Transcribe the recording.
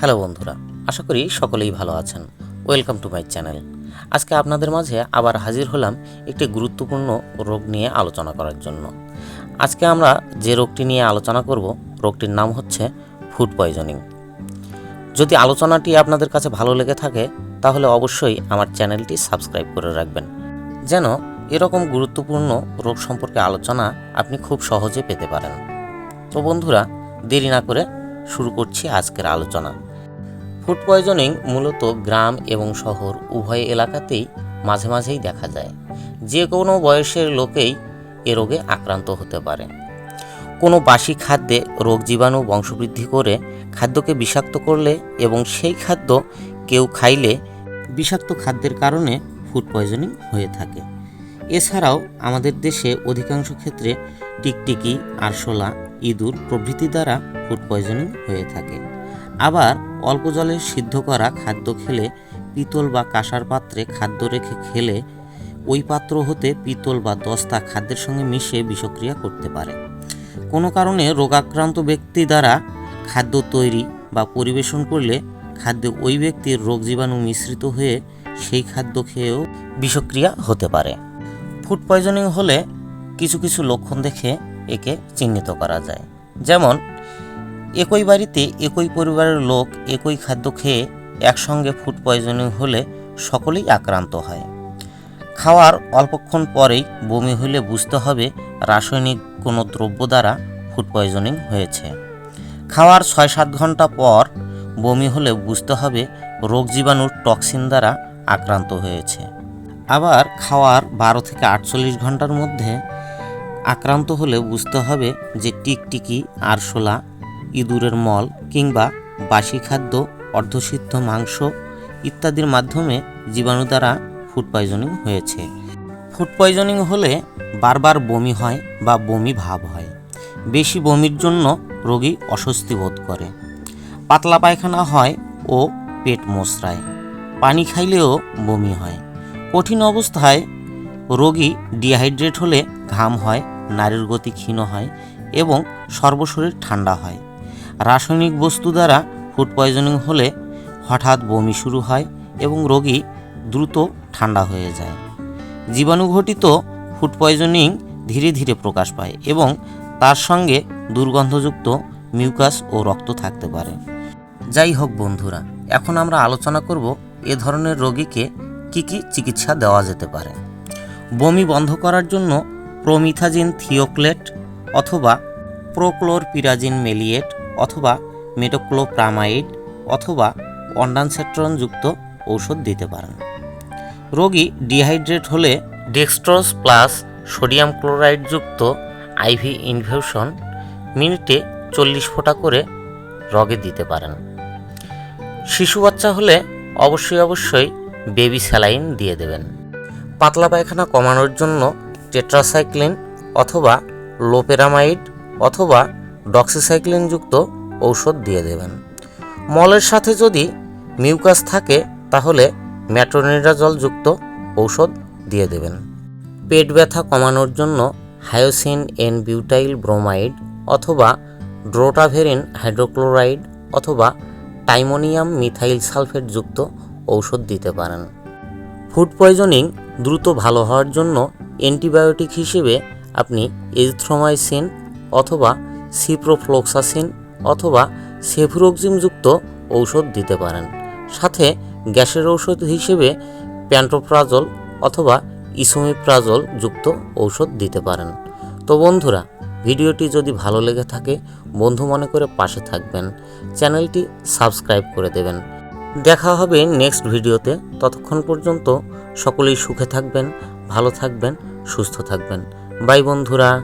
Hello বন্ধুরা, আশা করি সকলেই ভালো আছেন। ওয়েলকাম টু মাই চ্যানেল আজকে আপনাদের মাঝে আবার হাজির হলাম একটি গুরুত্বপূর্ণ রোগ নিয়ে আলোচনা করার জন্য। আজকে আমরা যে রোগটি নিয়ে আলোচনা করব, রোগটির নাম হচ্ছে ফুড পয়জনিং যদি আলোচনাটি আপনাদের কাছে ভালো লেগে থাকে, তাহলে অবশ্যই আমার চ্যানেলটি সাবস্ক্রাইব করে রাখবেন। যেন এরকম গুরুত্বপূর্ণ রোগ সম্পর্কে আলোচনা আপনি খুব সহজে পেতে পারেন। তো বন্ধুরা, দেরি না করে শুরু করছি আজকের আলোচনা। ফুড পয়জনিং মূলত গ্রাম এবং শহর উভয় এলাকাতেই মাঝে মাঝেই দেখা যায়। যে কোনো বয়সের লোকেই এ রোগে আক্রান্ত হতে পারে। কোনো বাসি খাদ্যে রোগ জীবাণু বংশবৃদ্ধি করে খাদ্যকে বিষাক্ত করলে এবং সেই খাদ্য কেউ খাইলে বিষাক্ত খাদ্যের কারণে ফুড পয়জনিং হয়ে থাকে। এছাড়াও আমাদের দেশে অধিকাংশ ক্ষেত্রে টিকটিকি, আরশোলা, ইঁদুর প্রভৃতি দ্বারা ফুড পয়জনিং হয়ে থাকে। আবার অল্প জলে সিদ্ধ করা খাদ্য খেলে পিতল বা কাঁসার পাত্রে খাদ্য রেখে খেলে ওই পাত্র হতে পিতল বা দস্তা খাদ্যের সঙ্গে মিশে বিষক্রিয়া করতে পারে। কোনো কারণে রোগাক্রান্ত ব্যক্তি দ্বারা খাদ্য তৈরি বা পরিবেশন করলে খাদ্যে ওই ব্যক্তির রোগ জীবাণু মিশ্রিত হয়ে সেই খাদ্য খেয়েও বিষক্রিয়া হতে পারে। ফুড পয়জনিং হলে কিছু কিছু লক্ষণ দেখে একে চিহ্নিত করা যায়। যেমন একই বাড়িতে একই পরিবারের লোক একই খাদ্য খেয়ে একসঙ্গে ফুড পয়জনিং হলে সকলেই আক্রান্ত হয়। খাওয়ার অল্পক্ষণ পরেই বমি হলে বুঝতে হবে রাসায়নিক কোনো দ্রব্য দ্বারা ফুড পয়জনিং হয়েছে। খাওয়ার ছয় সাত ঘণ্টা পর বমি হলে বুঝতে হবে রোগ জীবাণুর টক্সিন দ্বারা আক্রান্ত হয়েছে। আবার খাওয়ার বারো থেকে আটচল্লিশ ঘণ্টার মধ্যে আক্রান্ত হলে বুঝতে হবে যে টিকটিকি, আরশোলা ইঁদুরের মল কিংবা বাসি খাদ্য, অর্ধসিদ্ধ মাংস ইত্যাদির মাধ্যমে জীবাণু দ্বারা ফুড পয়জনিং হয়েছে। ফুড পয়জনিং হলে বারবার বমি হয় বা বমি ভাব হয়। বেশি বমির জন্য রোগী অস্বস্তি বোধ করে। পাতলা পায়খানা হয় ও পেট মোচড়ায়। পানি খাইলেও বমি হয়। কঠিন অবস্থায় রোগী ডিহাইড্রেট হলে ঘাম হয়, নারীর গতি ক্ষীণ হয় এবং সর্বশরীর ঠান্ডা হয়। রাসায়নিক বস্তু দ্বারা ফুড পয়জনিং হলে হঠাৎ বমি শুরু হয় এবং রোগী দ্রুত ঠান্ডা হয়ে যায়। জীবাণুঘটিত ফুড পয়জনিং ধীরে ধীরে প্রকাশ পায় এবং তার সঙ্গে দুর্গন্ধযুক্ত মিউকাস ও রক্ত থাকতে পারে। যাই হোক বন্ধুরা, এখন আমরা আলোচনা করব এ ধরনের রোগীকে কি কি চিকিৎসা দেওয়া যেতে পারে। বমি বন্ধ করার জন্য প্রমিথাজিন থিওক্লেট অথবা প্রোক্লোরপিরাজিন মেলিয়েট অথবা মেটোক্লোপ্রামাইড অথবা অন্ডানসেট্রনযুক্ত ঔষধ দিতে পারেন। রোগী ডিহাইড্রেট হলে ডেক্সট্রোজ প্লাস সোডিয়াম ক্লোরাইডযুক্ত আইভি ইনফিউশন মিনিটে চল্লিশ ফোঁটা করে রগে দিতে পারেন। শিশু বাচ্চা হলে অবশ্যই অবশ্যই বেবি স্যালাইন দিয়ে দেবেন। পাতলা পায়খানা কমানোর জন্য টেট্রাসাইক্লিন অথবা লোপেরামাইড অথবা ডক্সিসাইক্লিনযুক্ত ঔষধ দিয়ে দেবেন। মলের সাথে যদি মিউকাস থাকে, তাহলে ম্যাট্রোনিডাজলযুক্ত ঔষধ দিয়ে দেবেন। পেট ব্যথা কমানোর জন্য হায়োসিন এন বিউটাইল ব্রোমাইড অথবা ড্রোটাভেরিন হাইড্রোক্লোরাইড অথবা টাইমোনিয়াম মিথাইল সালফেট যুক্ত ঔষধ দিতে পারেন। ফুড পয়জনিং দ্রুত ভালো হওয়ার জন্য অ্যান্টিবায়োটিক হিসেবে আপনি এজিথ্রোমাইসিন অথবা সিপ্রোফ্লোক্সাসিন অথবা সেফুরোক্সিমযুক্ত ঔষধ দিতে পারেন। সাথে গ্যাসের ঔষধ হিসেবে প্যান্টোপ্রাজল অথবা ইসোমিপ্রাজল যুক্ত ঔষধ দিতে পারেন। তো বন্ধুরা, ভিডিওটি যদি ভালো লেগে থাকে, বন্ধু মনে করে পাশে থাকবেন, চ্যানেলটি সাবস্ক্রাইব করে দেবেন। দেখা হবে নেক্সট ভিডিওতে। ততক্ষণ পর্যন্ত সকলেই সুখে থাকবেন, ভালো থাকবেন, সুস্থ থাকবেন। বাই বন্ধুরা।